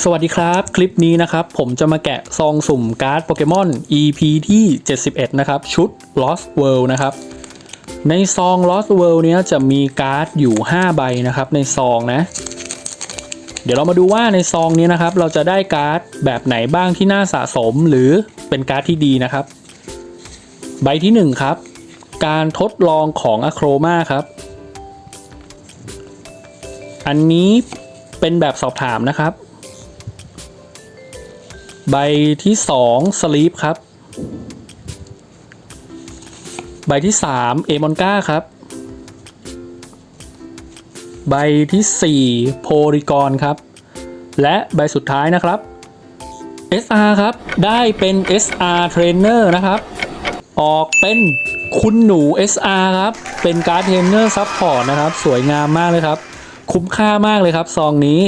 สวัสดีครับ คลิปนี้นะครับ ผมจะมาแกะซองสุ่มการ์ดโปเกมอน EP ที่ 71 นะครับ ชุด Lost World นะครับ ในซอง Lost World เนี้ยจะมีการ์ดอยู่ 5 ใบนะครับ ในซองนะ เดี๋ยวเรามาดูว่าในซองนี้นะครับ เราจะได้การ์ดแบบไหนบ้างที่น่าสะสมหรือเป็นการ์ดที่ดีนะครับ ใบที่ 1 ครับ การทดลองของอะโครมาครับ อันนี้เป็นแบบสอบถามนะครับ ใบที่สองสลีปครับ ใบที่สามเอมอนก้าครับ ใบที่สี่โพริกอนครับ และใบสุดท้ายนะครับ SR ครับ ได้เป็น SR Trainer นะครับ ออกเป็นคุณหนู SR ครับ เป็นการ์ดเทรนเนอร์ซัพพอร์ตนะครับ สวยงามมากเลยครับ คุ้มค่ามากเลยครับ ซองนี้